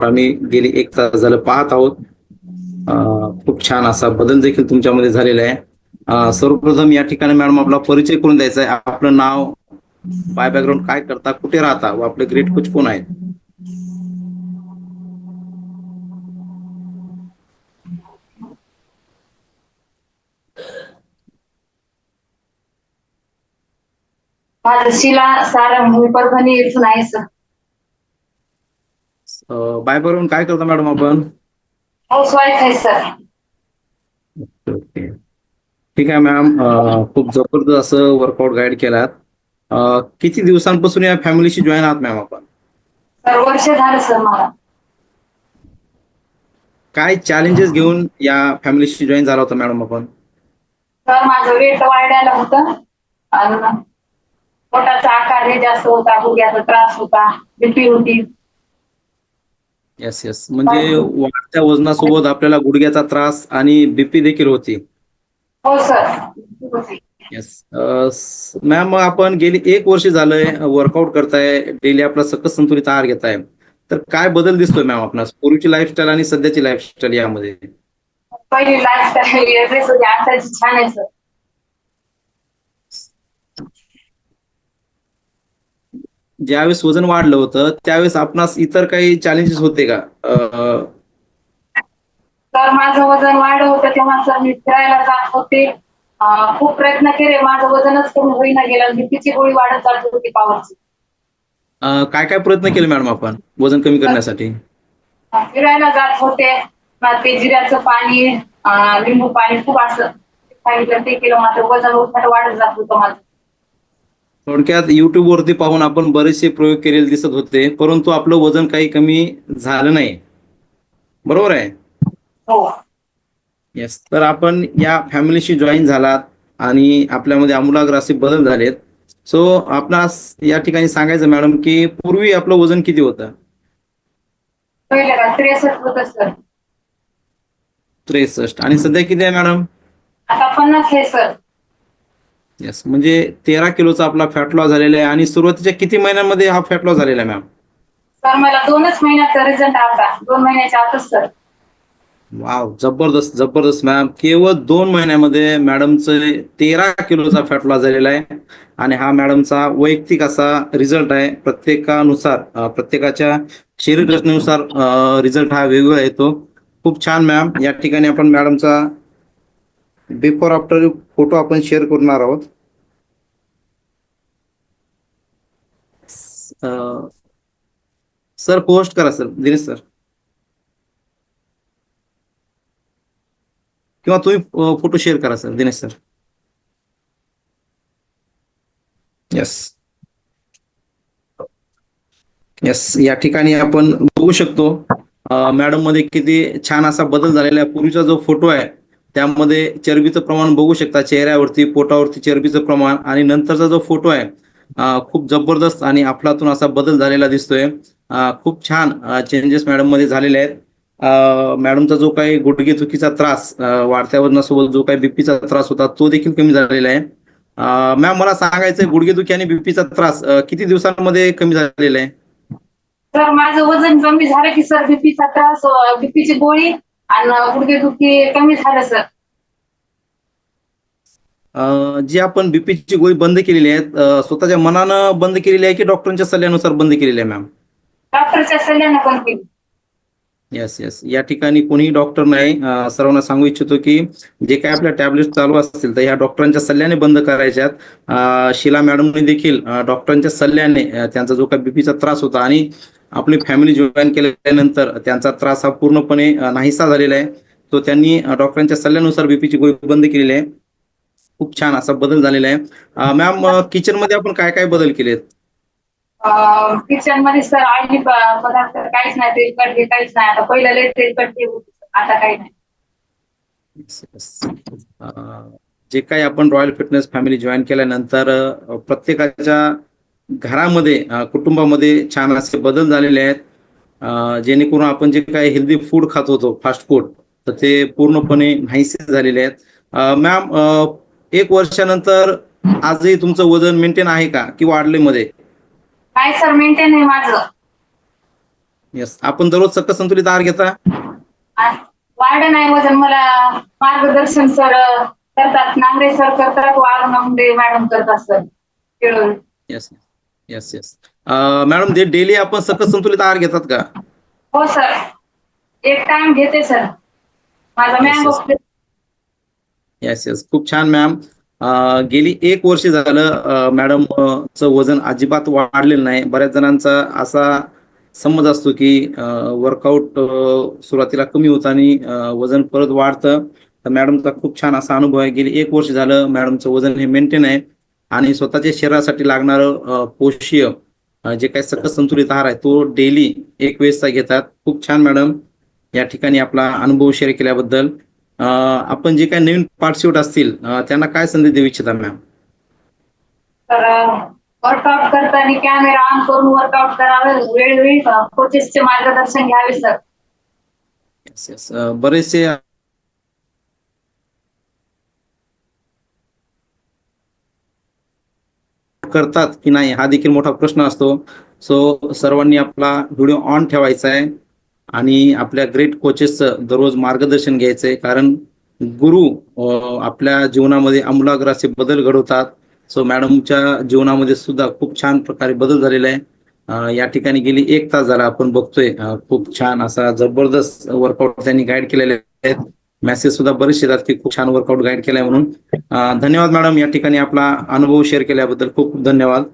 आम्ही गेली एक तास झालं पाहत आहोत. खूप छान असा बदल देखील तुमच्यामध्ये झालेला आहे. सर्वप्रथम या ठिकाणी मॅडम आपला परिचय करून द्यायचा आहे. आपलं नाव बाय बॅकग्राऊंड काय करता कुठे राहता व आपले ग्रेट कोच कोण आहेत? माझं शिला सारंग मी परभणी इथून आहे सर. अं, बाय बॅकग्राऊंड काय करता मॅडम आपण? ठीक आहे मॅम. खूप जबरदस्त असं वर्कआउट गाईड केलात किती दिवसांपासून या फॅमिलीशी जॉईन आहात मॅम आपण? काय चॅलेंजेस घेऊन या फॅमिलीशी जॉईन झाला होता मॅडम आपण? सर माझं वेट वाढायला होतं. आणि पोटाचा आकार हे जास्त होता गुडघ्याचा त्रास होता बीपी होती येस येस म्हणजे वाढत्या वजनासोबत आपल्याला गुडघ्याचा त्रास आणि बीपी देखील होती. हो सर. येस मॅम मग आपण गेली एक वर्ष झालंय वर्कआउट करताय डेली आपला सकस संतुलित आहार घेताय. तर काय बदल दिसतोय मॅम आपणास? पूर्वीची लाईफस्टाईल आणि सध्याची लाईफस्टाईल यामध्ये? पहिली लाईफस्टाईल छान आहे सर. ज्यावेळेस वजन वाढलं होतं त्यावेळेस आपणास इतर काही चॅलेंजेस होते का? तर माझं वजन वाढ होतं तेव्हा सर मी फिरायला जात होते. खूप प्रयत्न केले माझं वजनच कमी होईना गेलं बीपीची गोळी वाढत जात होती पावरची काय काय प्रयत्न केले मॅडम आपण वजन कमी करण्यासाठी? फिरायला जात होते. ते जिऱ्याचं पाणी लिंबू पाणी खूप असं सांगितलं ते केलं माझं वजन वाढत जात होतं माझं. थोडक्यात युट्यूब वरती पाहून आपण बरेचसे प्रयोग केलेले दिसत होते परंतु आपलं वजन काही कमी झालं नाही. बरोबर आहे? हो. येस तर आपण या फॅमिलीशी जॉईन झालात आणि आपल्यामध्ये आमूलाग्र असे बदल झालेत. सो आपणास या ठिकाणी सांगायचं मॅडम की पूर्वी आपलं वजन किती होतं? त्रेसष्ट होत सर. त्रेसष्ट. आणि सध्या किती आहे मॅडम? आता पन्नास आहे सर. येस म्हणजे तेरा किलोचा आपला फॅट लॉस झालेला आहे आणि सुरुवातीच्या किती महिन्यांमध्ये हा फॅट लॉस झालेला आहे मॅम सर मला दोनच महिन्याचा रिझल्ट आला दोन महिन्याच्या आतच सर. वाव जबरदस्त जबरदस्त मॅम केवळ दोन महिन्यामध्ये मॅडमचं तेरा किलोचा फॅट लॉस झालेला आहे आणि हा मॅडमचा वैयक्तिक असा रिझल्ट आहे. प्रत्येकानुसार प्रत्येकाच्या शरीर रचनेनुसार रिझल्ट हा वेगवेगळा येतो. खूप छान मॅम या ठिकाणी आपण मॅडमचा बिफोर आफ्टर फोटो आपण शेअर करणार आहोत. सर पोस्ट करा सर दिनेश सर. किंवा तुम्ही फोटो शेअर करा sir Dinesh sir. Yes yes या ठिकाणी आपण बघू शकतो मॅडममध्ये किती छान असा बदल झालेला आहे. पूर्वीचा जो फोटो आहे त्यामध्ये चरबीचं प्रमाण बघू शकता. चेहऱ्यावरती पोटावरती चरबीचं प्रमाण आणि नंतरचा जो फोटो आहे खूप जबरदस्त आणि अफलातून असा बदल झालेला दिसतोय. खूप छान चेंजेस मॅडममध्ये झालेले आहेत. मॅडमचा जो काही गुडघेदुखीचा त्रास वाढत्या वजनासोबत जो काही बीपीचा त्रास होता तो देखील कमी झालेला आहे. मॅम मला सांगायचं गुडघेदुखी आणि बीपीचा त्रास किती दिवसांमध्ये कमी झालेला आहे? सर माझं वजन कमी झालं की सर बीपीचा त्रास बीपीची गोळी आणि गुडघेदुखी कमी झालं सर. अं, जी आपण बीपीची गोळी बंद केलेली आहे अं, स्वतःच्या मनानं बंद केलेली आहे की डॉक्टरांच्या सल्ल्यानुसार बंद केलेली आहे मॅम? डॉक्टरच्या सल्ल्यानं पण केली. येस येस या ठिकाणी कोणीही डॉक्टर नाही. अं, सर्वांना सांगू इच्छितो की जे काही आपल्या टॅबलेट चालू असतील तर ह्या डॉक्टरांच्या सल्ल्याने बंद करायच्यात. अं, शिला मॅडमने देखील अं, डॉक्टरांच्या सल्ल्याने अं, त्यांचा जो काही बीपीचा त्रास होता आणि आपली फॅमिली जॉईन केल्यानंतर त्यांचा त्रास हा पूर्णपणे नाहीसा झालेला आहे. तो त्यांनी डॉक्टरांच्या सल्ल्यानुसार बीपीची गोळी बंद केलेली आहे. खूप छान असा बदल झालेला आहे. मॅम किचनमध्ये आपण काय काय बदल केलेत? किचनमध्ये सर प- पदार्थ काहीच नाही तेलकट हे काहीच नाही. आता पहिलं लय तेलकट. आता काही नाही. जे काही आपण रॉयल फिटनेस फॅमिली जॉईन केल्यानंतर प्रत्येकाच्या घरामध्ये कुटुंबामध्ये छान असे बदल झालेले आहेत. जेणेकरून आपण जे काही हेल्दी फूड खात होतो फास्ट फूड तर ते पूर्णपणे नाहीसे झालेले आहेत. मॅम एक वर्षानंतर आजही तुमचं वजन मेंटेन आहे का? की वाढले मध्ये काय सर मेंटेन आहे माझं. येस आपण दररोज सकस संतुलित आहार घेता? वाढ नाही वजन. मला मार्गदर्शन सर करतात. नांगरे सर करतात. वाढ नांगरे मॅडम करतात sir yes yes yes madam ते डेली आपण सकस संतुलित आहार घेतात का? हो सर एक टाइम घेते सर माझा yes. येस येस खूप छान मॅम अं, गेली एक वर्ष झालं मॅडम चं वजन अजिबात वाढलेलं नाही. बऱ्याच जणांचा असा समज असतो की वर्कआउट सुरुवातीला कमी होतं आणि वजन परत वाढतं. तर मॅडमचा खूप छान असा अनुभव आहे. गेली एक वर्ष झालं मॅडमचं वजन हे मेंटेन आहे. आणि स्वतःच्या शरीरासाठी लागणारं पोषीय जे काही सकस संतुलित आहार आहे तो डेली एक वेळेसचा घेतात. खूप छान मॅडम. या ठिकाणी आपला अनुभव शेअर केल्याबद्दल. आपण जे काही नवीन पार्टिसिपेट असतील त्यांना काय संदेश देऊ इच्छिता मॅम? वर्कआउट करताना कॅमेरा ऑन करून वर्कआउट करावे. वेळोवेळी कोचेसचे मार्गदर्शन घ्यावे सर बरेचसे करतात की नाही हा देखील मोठा प्रश्न असतो. सो सर्वांनी आपला व्हिडिओ ऑन ठेवायचा आहे आणि आपल्या ग्रेट कोचेसचं दररोज मार्गदर्शन घ्यायचं आहे कारण गुरु आपल्या जीवनामध्ये आमूलाग्र असे बदल घडवतात. सो मॅडमच्या जीवनामध्ये सुद्धा खूप छान प्रकारे बदल झालेला आहे. या ठिकाणी गेली एक तास झाला आपण बघतोय. खूप छान असा जबरदस्त वर्कआउट त्यांनी गाईड केलेले आहेत. मेसेज सुद्धा बरेचसे येतात की खूप छान वर्कआउट गाईड केलाय म्हणून. धन्यवाद मॅडम या ठिकाणी आपला अनुभव शेअर केल्याबद्दल खूप खूप धन्यवाद.